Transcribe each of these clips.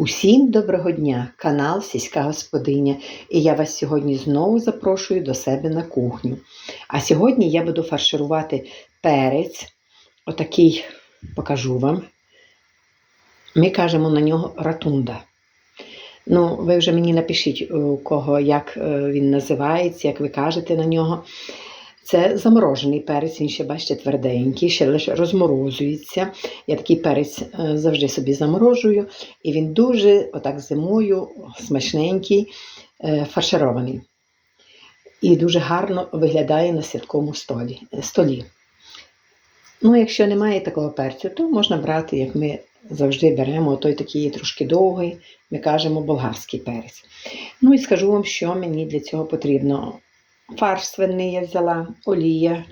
Усім доброго дня, канал Сільська Господиня. І я вас сьогодні знову запрошую до себе на кухню. А сьогодні я буду фарширувати перець. Отакий покажу вам. Ми кажемо на нього ратунда. Ну, ви вже мені напишіть, у кого як е, він називається, як ви кажете на нього. Це заморожений перець, він ще, бачите, тверденький, ще лише розморозується. Я такий перець е, завжди собі заморожую, і він дуже, отак зимою, смачненький, е, фарширований. І дуже гарно виглядає на святковому столі. столі. Ну, якщо немає такого перцю, то можна брати, як ми завжди беремо, той такий трошки довгий, ми кажемо болгарський перець. Ну і скажу вам, що мені для цього потрібно. Фарш свиний я взяла, олія,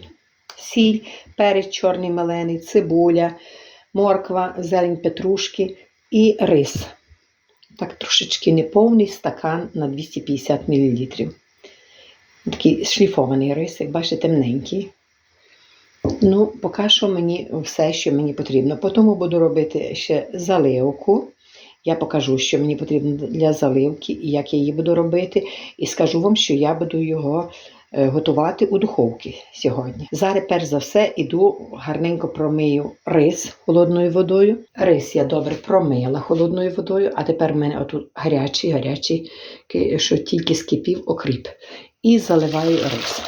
сіль, перець чорний мелений, цибуля, морква, зелень петрушки і рис. Так трошечки неповний стакан на 250 мл. Такий шліфований рис, як бачите, темненький. Ну, поки що мені все, що мені потрібно. Потім буду робити ще заливку. Я покажу, що мені потрібно для заливки і як я її буду робити. І скажу вам, що я буду його е, готувати у духовці сьогодні. Зараз, перш за все, іду гарненько промию рис холодною водою. Рис я добре промила холодною водою, а тепер в мене отут гарячий, гарячий, що тільки скипів окріп. І заливаю рис.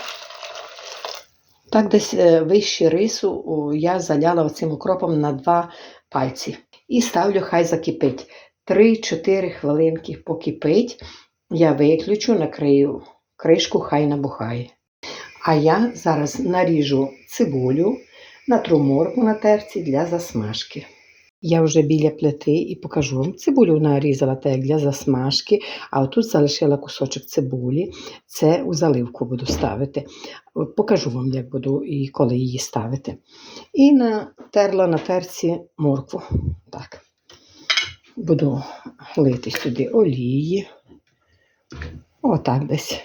Так, десь е, вище рису я заляла оцим укропом на два пальці. І ставлю, хай закипить. 3-4 хвилинки покипить. Я виключу, накрию кришку, хай набухає. А я зараз наріжу цибулю, натру моркву на терці для засмажки. Я вже біля плити і покажу вам. Цибулю нарізала так як для засмажки, а отут залишила кусочок цибулі. Це у заливку буду ставити. Покажу вам, як буду і коли її ставити. І натерла на терці моркву. Так. Буду лити сюди олії. Отак десь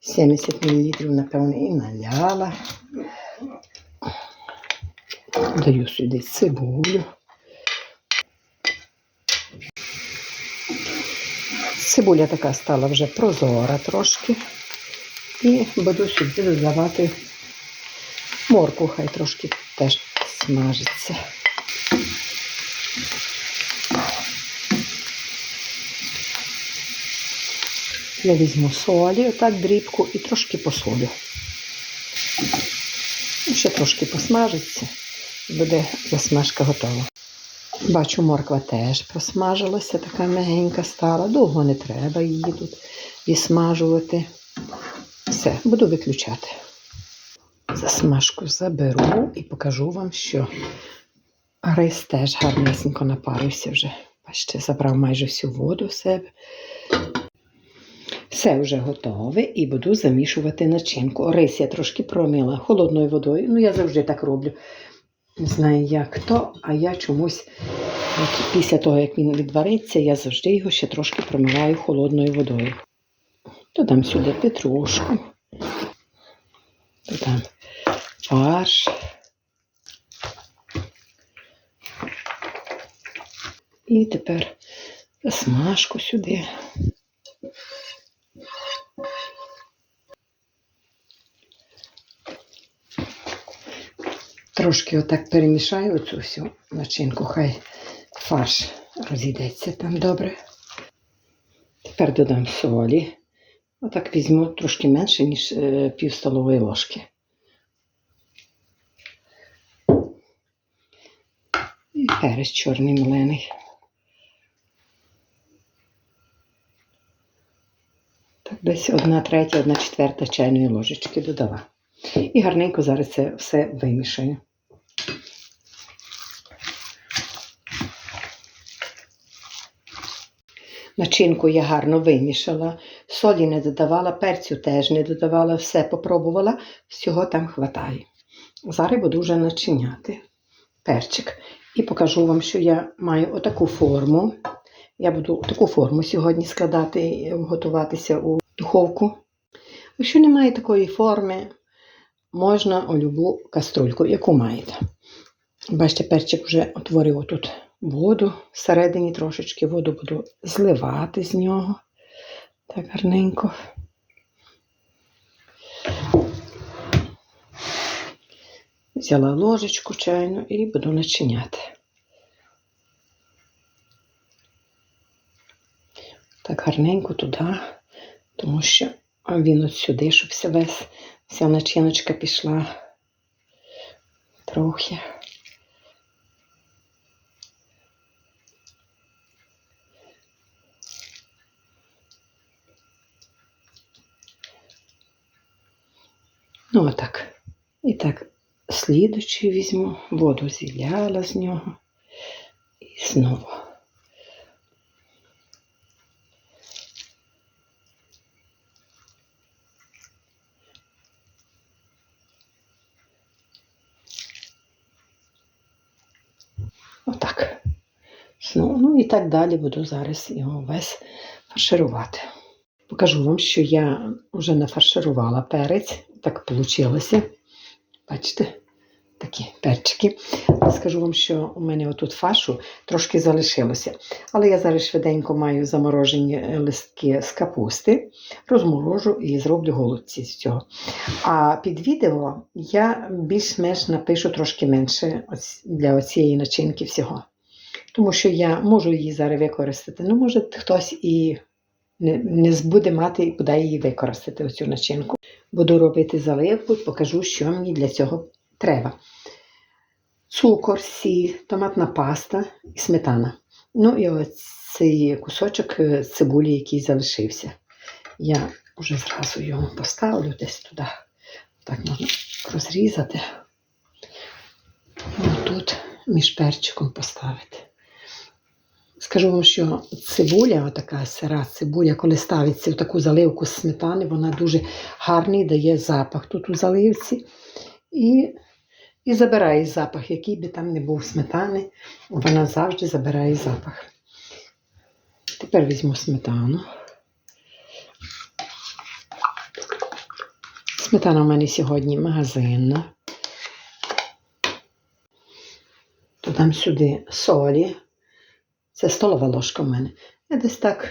70 мл, напевно, і наляла. Даю сюди цибулю. Цибуля така стала вже прозора трошки. І буду сюди додавати морку, хай трошки теж смажиться. Я візьму солі, отак дрібку і трошки посолю. І Ще трошки посмажиться, і буде засмажка готова. Бачу, морква теж просмажилася, така мягенька стала. Довго не треба її тут відсмажувати. Все, буду виключати. Засмажку заберу і покажу вам, що рис теж гарнесенько напарився вже. Бачите, забрав майже всю воду в себе. Все вже готове і буду замішувати начинку. Рис я трошки промила холодною водою. Ну, я завжди так роблю. Не знаю, як то, а я чомусь, от після того, як він відвариться, я завжди його ще трошки промиваю холодною водою. Додам сюди петрушку, додам фарш. І тепер смажку сюди. Трошки отак перемішаю цю всю начинку, хай фарш розійдеться там добре. Тепер додам солі. Отак візьму трошки менше, ніж е, пів столової ложки. І перець чорний мелений. Так, десь одна третя, одна четверта чайної ложечки додала. І гарненько зараз це все вимішаю. Начинку я гарно вимішала, солі не додавала, перцю теж не додавала, все попробувала, всього там хватає. Зараз буду вже начиняти перчик. І покажу вам, що я маю отаку форму. Я буду таку форму сьогодні складати, і готуватися у духовку. Якщо немає такої форми, можна у любу каструльку, яку маєте. Бачите, перчик вже отворив отут воду всередині трошечки воду буду зливати з нього. Так гарненько. Взяла ложечку чайну і буду начиняти. Так гарненько туди, тому що він от сюди, щоб вся весь, вся начиночка пішла трохи. Ну, отак. І так, слідучий візьму, воду зіляла з нього. І знову. Отак. Знову. Ну і так далі буду зараз його весь фарширувати. Покажу вам, що я вже нафарширувала перець. Так вийшло. Бачите, такі перчики. Скажу вам, що у мене отут фаршу трошки залишилося. Але я зараз швиденько маю заморожені листки з капусти, розморожу і зроблю голубці з цього. А під відео я більш-менш напишу трошки менше для цієї начинки всього. Тому що я можу її зараз використати. Ну, може, хтось і не, не буде мати куди її використати, оцю начинку. Буду робити заливку покажу, що мені для цього треба. Цукор, сіль, томатна паста і сметана. Ну і оцей кусочок е, цибулі, який залишився. Я вже зразу його поставлю десь туди. Так можна розрізати. Ну, тут між перчиком поставити. Скажу вам, що цибуля, отака сира цибуля, коли ставиться в таку заливку з сметани, вона дуже гарний дає запах тут у заливці. І, і забирає запах, який би там не був сметани, вона завжди забирає запах. Тепер візьму сметану. Сметана у мене сьогодні магазинна. Додам сюди солі. Це столова ложка в мене. Я десь так,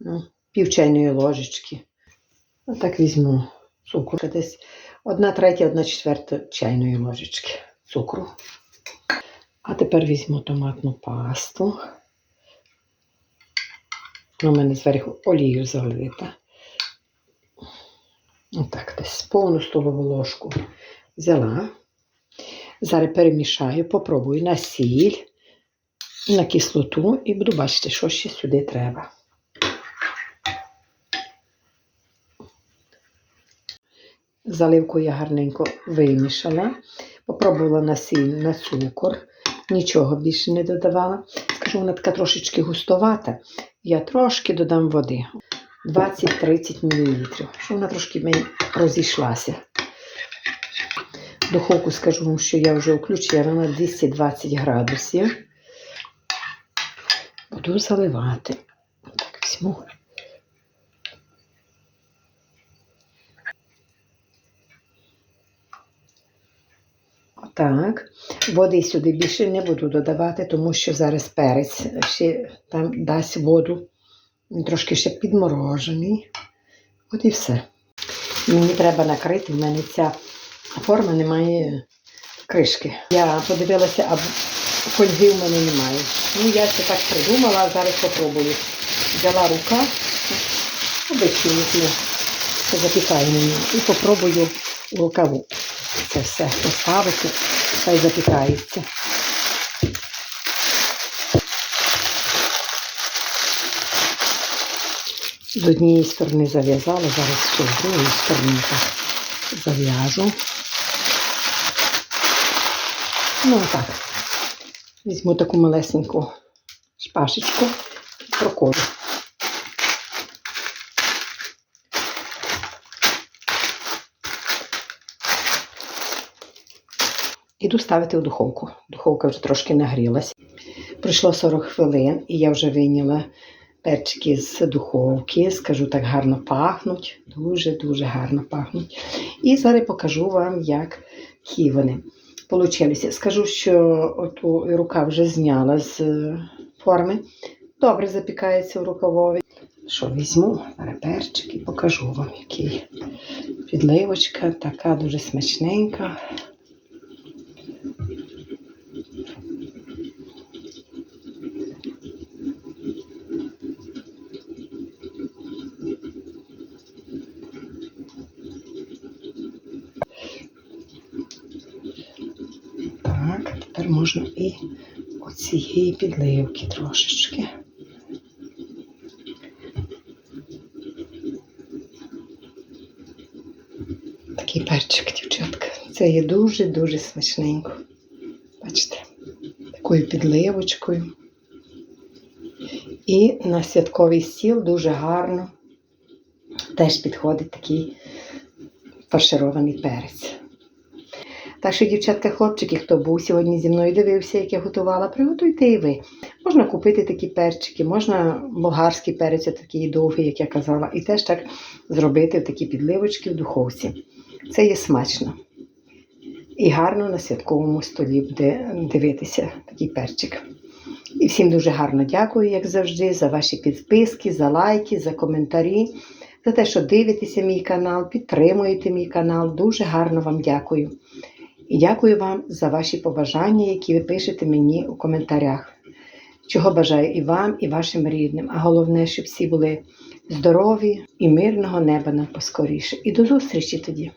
ну, пів чайної ложечки. Отак візьму цукру. Десь одна третя, одна четверта чайної ложечки цукру. А тепер візьму томатну пасту. У мене зверху олію залита. Отак, десь повну столову ложку взяла. Зараз перемішаю, попробую на сіль на кислоту і буду бачити, що ще сюди треба. Заливку я гарненько вимішала, попробувала на сіль, на цукор, нічого більше не додавала. Скажу, вона така трошечки густовата. Я трошки додам води 20-30 мл, щоб вона трошки розійшлася. Духовку скажу вам, що я вже включила на 220 градусів. Буду заливати. Так, візьму. Так, води сюди більше не буду додавати, тому що зараз перець ще там дасть воду. Він трошки ще підморожений. От і все. Мені треба накрити, в мене ця форма не має кришки. Я подивилася, фольги в мене немає. Ну, я це так придумала, а зараз попробую. Взяла рука, це запікаю мені, і попробую у рукаву це все поставити, хай запікається. З однієї сторони зав'язала, зараз ще з другої сторони зав'яжу. Ну, так. Візьму таку малесеньку шпажечку і проколю. Іду ставити в духовку. Духовка вже трошки нагрілась. Пройшло 40 хвилин, і я вже вийняла перчики з духовки. Скажу, так гарно пахнуть. Дуже-дуже гарно пахнуть. І зараз покажу вам, як які вони. Получилися. Скажу, що оту рука вже зняла з е, форми. Добре запікається в рукавові. Що візьму реперчик і покажу вам, який підливочка, така дуже смачненька. Так, тепер можна і оцієї підливки трошечки. Такий перчик, дівчатка. Це є дуже-дуже смачненько. Бачите, такою підливочкою. І на святковий стіл дуже гарно теж підходить такий фарширований перець. Так що, дівчатка, хлопчики, хто був сьогодні зі мною дивився, як я готувала, приготуйте і ви. Можна купити такі перчики, можна болгарський перець, такий довгий, як я казала, і теж так зробити такі підливочки в духовці. Це є смачно. І гарно на святковому столі буде дивитися такий перчик. І всім дуже гарно дякую, як завжди, за ваші підписки, за лайки, за коментарі, за те, що дивитеся мій канал, підтримуєте мій канал. Дуже гарно вам дякую. І дякую вам за ваші побажання, які ви пишете мені у коментарях. Чого бажаю і вам, і вашим рідним. А головне, щоб всі були здорові і мирного неба нам поскоріше. І до зустрічі тоді!